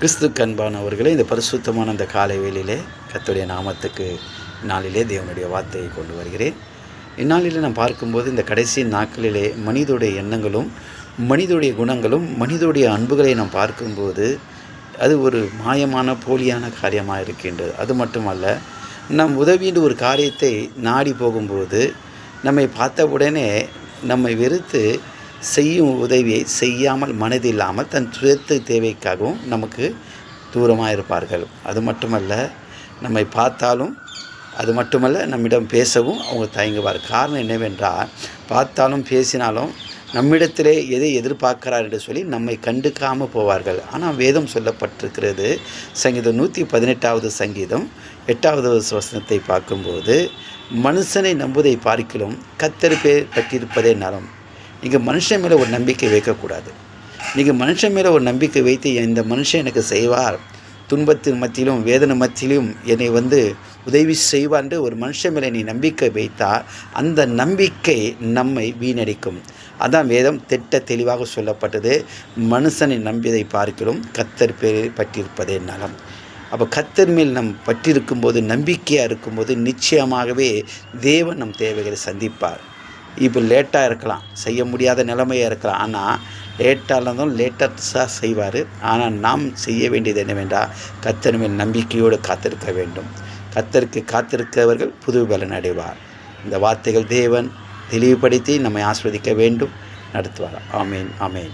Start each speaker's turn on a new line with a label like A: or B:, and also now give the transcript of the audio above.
A: கிறிஸ்து கண்பானவர்களே இந்த பரிசுத்தமான அந்த காலை வேளையிலே கத்துடைய நாமத்துக்கு நாளிலே தேவனுடைய வார்த்தையை கொண்டு வருகிறேன். இந்நாளில் நான் பார்க்கும்போது இந்த கடைசி நாட்களிலே மனிதனுடைய எண்ணங்களும் மனிதனுடைய குணங்களும் மனிதனுடைய அன்புகளை நாம் பார்க்கும்போது அது ஒரு மாயமான போலியான காரியமாக இருக்கின்றது. அது மட்டுமல்ல நம் உதவின்ற ஒரு காரியத்தை நாடி போகும்போது நம்மை பார்த்த உடனே நம்மை வெறுத்து செய்யும் உதவியை செய்யாமல் மனதில்லாமல் தன் சுயத்து தேவைக்காகவும் நமக்கு தூரமாக இருப்பார்கள். அது மட்டுமல்ல நம்மை பார்த்தாலும் அது மட்டுமல்ல நம்மிடம் பேசவும் அவங்க தயங்குவார். காரணம் என்னவென்றால் பார்த்தாலும் பேசினாலும் நம்மிடத்திலே எதை எதிர்பார்க்கிறார் என்று சொல்லி நம்மை கண்டுக்காமல் போவார்கள். ஆனால் வேதம் சொல்லப்பட்டிருக்கிறது சங்கீதம் நூற்றி பதினெட்டாவது சங்கீதம் எட்டாவது வசனத்தை பார்க்கும்போது மனுஷனை நம்புவதை பார்க்கிலும் கத்தரிப்பே பற்றியிருப்பதே நலம். நீங்கள் மனுஷன் மேலே ஒரு நம்பிக்கை வைக்கக்கூடாது. நீங்கள் மனுஷன் மேலே ஒரு நம்பிக்கை வைத்து இந்த மனுஷன் எனக்கு செய்வார். துன்பத்தின் மத்தியிலும் வேதனை மத்தியிலும் என்னை வந்து உதவி செய்வான் ஒரு மனுஷன் மேலே நீ நம்பிக்கை வைத்தால் அந்த நம்பிக்கை நம்மை வீணடிக்கும். அதான் வேதம் திட்ட தெளிவாக சொல்லப்பட்டது. மனுஷனை நம்பியதை பார்க்கிறோம் கத்தர் பேர் பற்றியிருப்பதே நலம். அப்போ கத்தர் மேல் நம் பற்றிருக்கும்போது நம்பிக்கையாக இருக்கும்போது நிச்சயமாகவே தேவன் நம் தேவைகளை சந்திப்பார். இப்போ லேட்டாக இருக்கலாம். செய்ய முடியாத நிலைமையாக இருக்கலாம். ஆனால் லேட்டாக இருந்தாலும் லேட்டஸாக செய்வார். ஆனால் நாம் செய்ய வேண்டியது என்னவென்றால் கத்தர் மேல் நம்பிக்கையோடு காத்திருக்க வேண்டும். கத்தருக்கு காத்திருக்கிறவர்கள் புது பலன் அடைவார். இந்த வார்த்தைகள் தேவன் தெளிவுபடுத்தி நம்மை ஆஸ்வதிக்க வேண்டும். நடத்துவார் ஆமேன் ஆமேன்.